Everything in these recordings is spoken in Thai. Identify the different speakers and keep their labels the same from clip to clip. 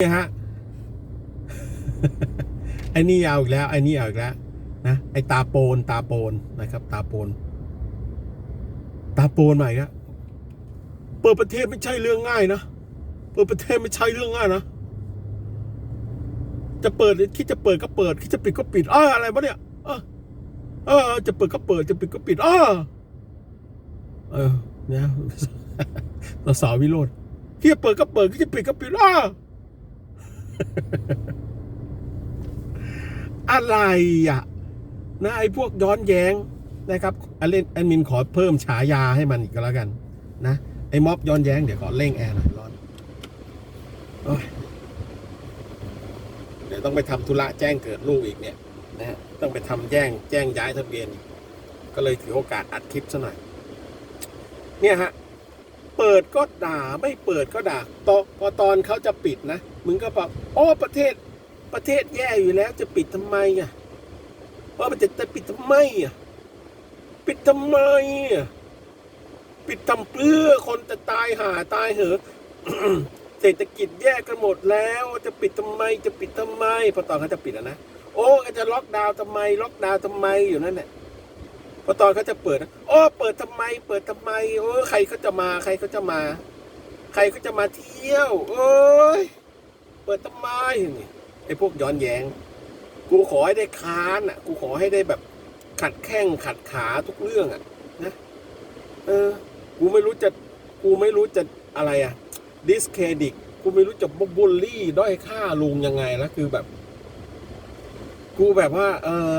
Speaker 1: นี่ฮะไอ้นี่ยาวอีกแล้วไอ้นี่ยาวอีกแล้วนะไอ้ตาโปนตาโปนนะครับ ตาโปน ตาโปนใหม่ครับเปิดประเทศไม่ใช่เรื่องง่ายนะเปิดประเทศไม่ใช่เรื่องง่ายนะจะเปิดคิดจะเปิดก็เปิดคิดจะปิดก็ปิดอ้าอะไรวะเนี่ยเออเออ จะเปิดก็เปิดจะปิดก็ปิดอ้าเออเนี่ยเราสาววิโรธคิดจะเปิดก็เปิดคิดจะปิดก็ปิดอ้า อะไรอะนะไอ้พวกย้อนแย้งนะครับอันเล่นแอดมินขอเพิ่มฉายาให้มันอีกก็แล้วกัน นะ ไอ้ม็อบย้อนแย้งเดี๋ยวขอเร่งแอร์หน่อยร้อนอเดี๋ยวต้องไปทำธุระแจ้งเกิดลูกอีกเนี่ยนะฮะต้องไปทำแจ้งแจ้งย้ายทะเบียน ก็เลยถือโอกาสอัดคลิปซะหน่อย เนี่ยฮะ เปิดก็ด่าไม่เปิดก็ด่าตอพอตอนเขาจะปิดนะมึงก็บอกโอ้ประเทศประเทศแย่อยู่แล้วจะปิดทำไมอะว่ามันจะจะปิดทำไมอะปิดทำไมอะปิดทำเพื่อคนจะตายหาตายเหอะเศรษฐกิจแย่กันหมดแล้ว จะปิดทำไมจะปิดทำไมพอตอนเขาจะปิดแล้วนะโอ้ก็จะล็อกดาวน์ทำไมล็อกดาวน์ทำไมอยู่นั่นแหละ พอตอนเขาจะเปิดนะโอ้เปิดทำไม เปิดทำไมโอ้ใครเขาจะมา ใครเขาจะมา ใครเขาจะมาเที่ยวโอ้ย เปิดทำไมนี่ไอ้พวกย้อนแยง้ง กูขอให้ได้ค้านอะ กูขอให้ได้แบบขัดแข้งขัดขาทุกเรื่องอะ นะ เออ กูไม่รู้จะ กูไม่รู้จะอะไรอะ ดิสเครดิต กูไม่รู้จะบูลลี่ ด้อยค่าลุงยังไงนะคือแบบ กูแบบว่า เออ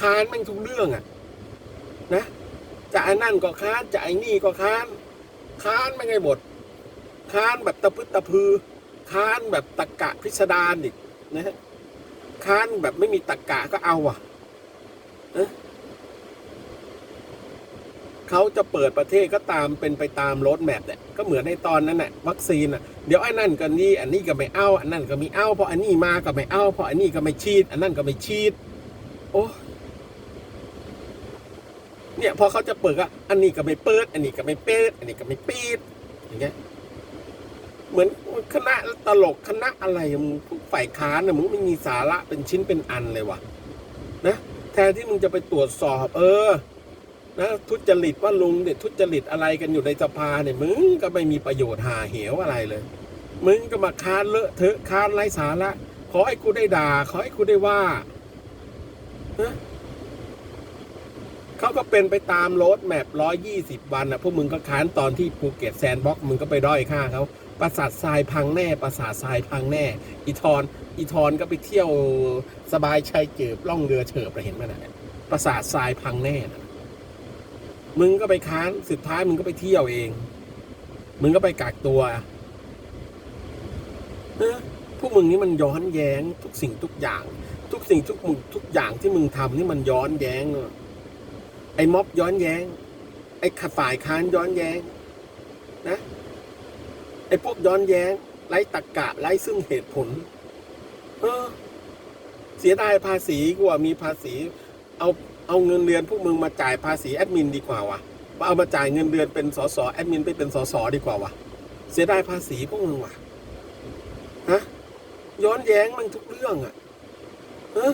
Speaker 1: ค้านแม่งทุกเรื่องอะ นะ จะไอ้นั่นก็ค้าน จะไอ้นี่ก็ค้าน ค้านไม่ไงบทค้านแบบตะพึดตะพือ ค้านแบบตะกะพิสดารอีกนะฮะ ค้านแบบไม่มีตะกะก็เอาอะเอ๊ะเขาจะเปิดประเทศก็ตามเป็นไปตามรถแมพเนี่ยก็เหมือนในตอนนั้นแหละวัคซีนอะเดี๋ยวไอ้นั่นก็นี่ อันนี้ก็ไม่เอา อันนั้นก็ม่เอาเพราะอันนี้มาก็ไม่เอาเพราะอันนี้ก็ไม่ฉีด อันนั้นก็ไม่ฉีด โอ้ เนี่ยพอเขาจะเปิดก็อันนี้ก็ไม่เปิด อันนี้ก็ไม่เปิด อันนี้ก็ไม่ปิดอย่างเงี้ยเหมือนคณะตลกคณะอะไรมึงพวกฝ่ายค้านนะมึงไม่มีสาระเป็นชิ้นเป็นอันเลยว่ะนะแทนที่มึงจะไปตรวจสอบ เออนะทุจริตว่าลุงเนี่ยทุจริตอะไรกันอยู่ในสภาเนี่ยมึงก็ไม่มีประโยชน์หาเหวอะไรเลย มึงก็มาค้านเลอะเทอะค้านไร้สาระขอให้กูได้ด่าขอให้กูได้ว่าฮะ เขาก็เป็นไปตามโรดแมพร้อยยี่สิบวันนะพวกมึงก็ค้านตอนที่ภูเก็ตแซนด์บ็อกมึงก็ไปด้อยค่าเขาปราสาททรายพังแน่ปราสาททรายพังแน่ อีทอนอีทอนก็ไปเที่ยวสบายชัยเจิบล่องเรือเฉิบไปเห็นไหมนะปราสาททรายพังแน่นะมึงก็ไปค้านสุดท้ายมึงก็ไปเที่ยวเอง มึงก็ไปกักตัวเออพวกมึงนี่มันย้อนแย้งทุกสิ่งทุกอย่าง ทุกสิ่งทุกมึงทุกอย่างที่มึงทำนี่มันย้อนแย้ง ไอ้ม็อบย้อนแย้ง ไอ้ฝ่ายค้านย้อนแย้งนะไอ้พวกย้อนแย้งไร้ตรกกะไร้ซึ่งเหตุผล เออ เสียดายภาษีกว่ามีภาษี เอาเอาเงินเดือนพวกมึงมาจ่ายภาษีแอดมินดีกว่าวะเอามาจ่ายเงินเดือนเป็นสสแอดมินไปเป็นสสดีกว่าวะเสียดายภาษีพวกมึงวะฮะย้อนแย้งมันทุกเรื่องอะฮะ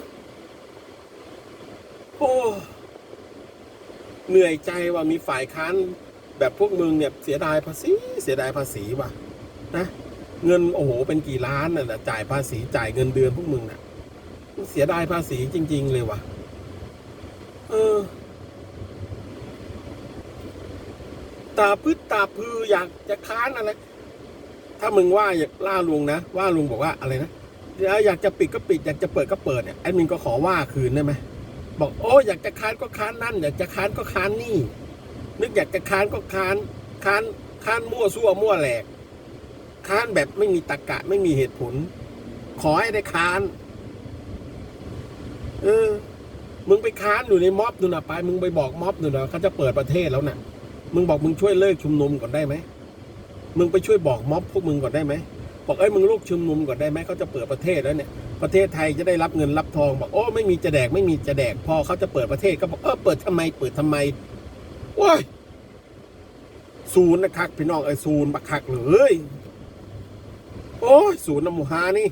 Speaker 1: โอ้ เหนื่อยใจว่ามีฝ่ายค้านแบบพวกมึงเนี่ยเสียดายภาษีเสียดายภาษีว่ะนะเงินโอ้โหเป็นกี่ล้านน่ะจ่ายภาษีจ่ายเงินเดือนพวกมึงน่ะเสียดายภาษีจริง ๆ เลยว่ะเออตาพืชตาพืออยากจะค้านอะไร ถ้ามึงว่าอยากล่าลุงนะ ว่าลุงบอกว่าอะไรนะอยากจะปิดก็ปิด อยากจะเปิดก็เปิดเนี่ยแอดมินก็ขอว่าคืนได้ไหม บอกโอ้อยากจะค้านก็ค้านนั่น อยากจะค้านก็ค้านนี่ นึกอยากจะค้านก็ค้านค้านค้านมั่วซั่วมั่วแหลก ค้านแบบไม่มีตรรกะไม่มีเหตุผล ขอให้ได้ค้าน เออ มึงไปค้านอยู่ในม็อบนู่นนะไป มึงไปบอกม็อบนู่นะเขาจะเปิดประเทศแล้วน่ะ มึงบอกมึงช่วยเลิกชุมนุมก่อนได้ไหมมึงไปช่วยบอกม็อบพวกมึงก่อนได้ไหมบอกเอ้ยมึงลูกชุมนุมก่อนได้ไหมเขาจะเปิดประเทศแล้วเนี่ย ประเทศไทยจะได้รับเงินรับทองบอกโอ้ไม่มีจะแดกไม่มีจะแดกพอเขาจะเปิดประเทศก็บอกเออเปิดทำไมเปิดทำไมว้ายศูนย์นะครับพี่น้องไอ้ศูนย์บักคักเลยโอ้ยศูนย์นำมูฮานี่